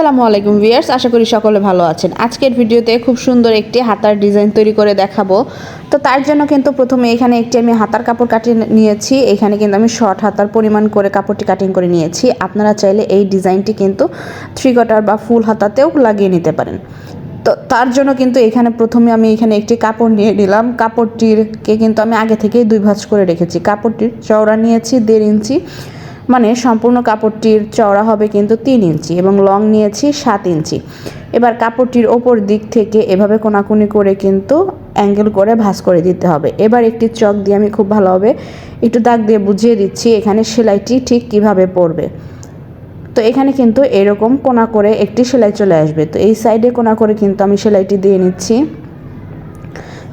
আসসালামু আলাইকুম ভিয়ার্স আশা করি সকলে ভালো আছেন। আজকের ভিডিওতে খুব সুন্দর একটি হাতার ডিজাইন তৈরি করে দেখাবো। তো তার জন্য কিন্তু প্রথমে এখানে একটি আমি হাতার কাপড় কাটিয়ে নিয়েছি। এখানে কিন্তু আমি শর্ট হাতার পরিমাণ করে কাপড়টি কাটিং করে নিয়েছি। আপনারা চাইলে এই ডিজাইনটি কিন্তু থ্রি কটার বা ফুল হাতাতেও লাগিয়ে নিতে পারেন। তো তার জন্য কিন্তু এখানে প্রথমে আমি এখানে একটি কাপড় নিয়ে নিলাম। কাপড়টিরকে কিন্তু আমি আগে থেকেই দুই ভাঁজ করে রেখেছি। কাপড়টির চওড়া নিয়েছি, দেড় ইঞ্চি। মানে সম্পূর্ণ কাপড়টির চওড়া হবে কিন্তু তিন ইঞ্চি এবং লং নিয়েছি সাত ইঞ্চি। এবার কাপড়টির ওপর দিক থেকে এভাবে কোনাকুনি করে কিন্তু অ্যাঙ্গেল করে ভাঁজ করে দিতে হবে। এবার একটি চক দিয়ে আমি খুব ভালোভাবে একটু দাগ দিয়ে বুঝিয়ে দিচ্ছি এখানে সেলাইটি ঠিক কীভাবে পড়বে। তো এখানে কিন্তু এরকম কোনা করে একটি সেলাই চলে আসবে। তো এই সাইডে কোনা করে কিন্তু আমি সেলাইটি দিয়ে নিচ্ছি।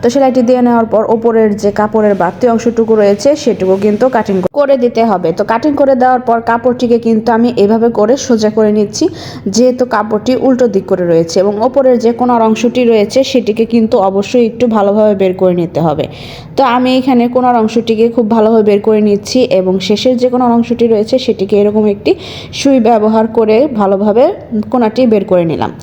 তো সেলাইটি দিয়ে নেওয়ার পর ওপরের যে কাপড়ের বাড়তি অংশটুকু রয়েছে, সেটুকু কিন্তু কাটিং করে দিতে হবে। তো কাটিং করে দেওয়ার পর কাপড়টিকে কিন্তু আমি এভাবে করে সোজা করে নিচ্ছি, যেহেতু কাপড়টি উল্টো দিক করে রয়েছে এবং ওপরের যে কোনার অংশটি রয়েছে, সেটিকে কিন্তু অবশ্যই একটু ভালোভাবে বের করে নিতে হবে। তো আমি এখানে কোনার অংশটিকে খুব ভালোভাবে বের করে নিচ্ছি এবং শেষের যে কোনো অংশটি রয়েছে, সেটিকে এরকম একটি সুই ব্যবহার করে ভালোভাবে কোনাটি বের করে নিলাম।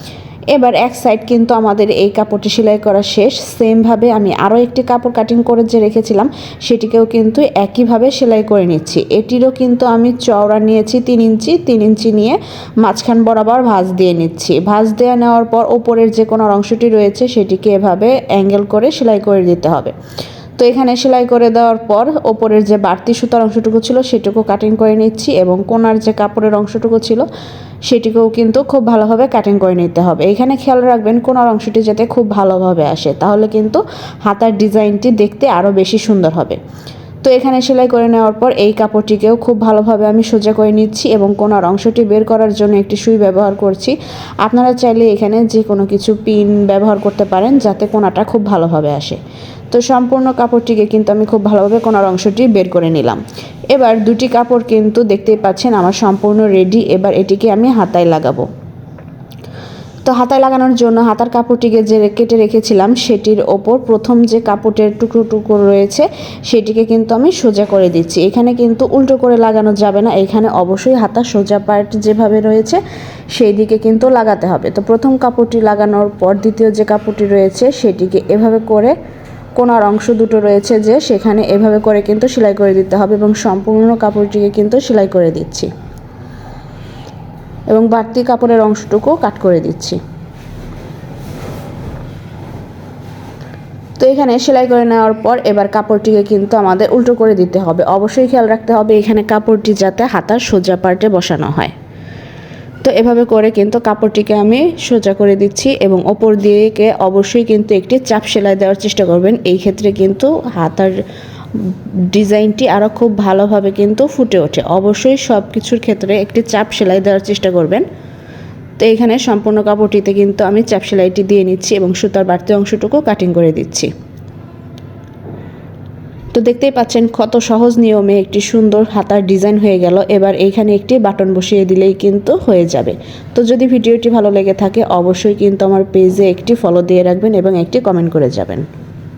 এবার এক সাইড কিন্তু আমাদের এই কাপড়টি সেলাই করা শেষ। সেমভাবে আমি আরও একটি কাপড় কাটিং করে যে রেখেছিলাম, সেটিকেও কিন্তু একইভাবে সেলাই করে নিচ্ছি। এটিরও কিন্তু আমি চওড়া নিয়েছি তিন ইঞ্চি তিন ইঞ্চি নিয়ে মাঝখান বরাবর ভাঁজ দিয়ে নিচ্ছি। ভাঁজ দেওয়া নেওয়ার পর ওপরের যে কোনো অংশটি রয়েছে, সেটিকে এভাবে অ্যাঙ্গেল করে সেলাই করে দিতে হবে। তো এখানে সেলাই করে দেওয়ার পর ওপরের যে বাড়তি সুতার অংশটুকু ছিল সেটুকু কাটিং করে নিচ্ছি এবং কোনার যে কাপড়ের অংশটুকু ছিল সেটিকেও কিন্তু খুব ভালোভাবে কাটিং করে নিতে হবে। এখানে খেয়াল রাখবেন কোনার অংশটি যাতে খুব ভালোভাবে আসে, তাহলে কিন্তু হাতার ডিজাইনটি দেখতে আরও বেশি সুন্দর হবে। তো এখানে সেলাই করে নেওয়ার পর এই কাপড়টিকেও খুব ভালোভাবে আমি সোজা করে নিচ্ছি এবং কোনার অংশটি বের করার জন্য একটি সুই ব্যবহার করছি। আপনারা চাইলে এখানে যে কোনো কিছু পিন ব্যবহার করতে পারেন যাতে কোনাটা খুব ভালোভাবে আসে। তো সম্পূর্ণ কাপড়টিকে কিন্তু আমি খুব ভালোভাবে কোনার অংশটি বের করে নিলাম। এবার দুটি কাপড় কিন্তু দেখতেই পাচ্ছেন আমার সম্পূর্ণ রেডি এবার এটিকে আমি হাতায় লাগাবো। তো হাতায় লাগানোর জন্য হাতার কাপড়টিকে যে কেটে রেখেছিলাম, সেটির ওপর প্রথম যে কাপড়ের টুকরো টুকরো রয়েছে, সেটিকে কিন্তু আমি সোজা করে দিচ্ছি। এখানে কিন্তু উল্টো করে লাগানো যাবে না, এখানে অবশ্যই হাতা সোজা পার্ট যেভাবে রয়েছে, সেই দিকে কিন্তু লাগাতে হবে। তো প্রথম কাপড়টি লাগানোর পর দ্বিতীয় যে কাপড়টি রয়েছে, সেটিকে এভাবে করে কোনার অংশ দুটো রয়েছে যে সেখানে এভাবে করে কিন্তু সেলাই করে দিতে হবে এবং সম্পূর্ণ কাপড়টিকে কিন্তু সেলাই করে দিচ্ছি। এবং বাড়তি কাপড়ের অংশটুকু কাট করে দিচ্ছি। তো এখানে সেলাই করে নেওয়ার পর এবার কাপড়টিকে কিন্তু আমাদের উল্টো করে দিতে হবে। অবশ্যই খেয়াল রাখতে হবে এখানে কাপড়টি যাতে হাতার সোজা পার্টে বসানো হয়। তো এভাবে করে কিন্তু কাপড়টিকে আমি সোজা করে দিচ্ছি এবং ওপর দিকে অবশ্যই কিন্তু একটি চাপ সেলাই দেওয়ার চেষ্টা করবেন। এই ক্ষেত্রে কিন্তু হাতার ডিজাইনটি আরও খুব ভালোভাবে কিন্তু ফুটে ওঠে। অবশ্যই সব কিছুর ক্ষেত্রে একটি চাপ সেলাই দেওয়ার চেষ্টা করবেন। তো এখানে সম্পূর্ণ কাপড়টিতে কিন্তু আমি চাপ সেলাইটি দিয়ে নিচ্ছি এবং সুতার বাড়তি অংশটুকু কাটিং করে দিচ্ছি। তো দেখতেই পাচ্ছেন কত সহজ নিয়মে একটি সুন্দর হাতার ডিজাইন হয়ে গেল। এবার এইখানে একটি বাটন বসিয়ে দিলেই কিন্তু হয়ে যাবে। তো যদি ভিডিওটি ভালো লেগে থাকে, অবশ্যই কিন্তু আমার পেজে একটি ফলো দিয়ে রাখবেন এবং একটি কমেন্ট করে যাবেন।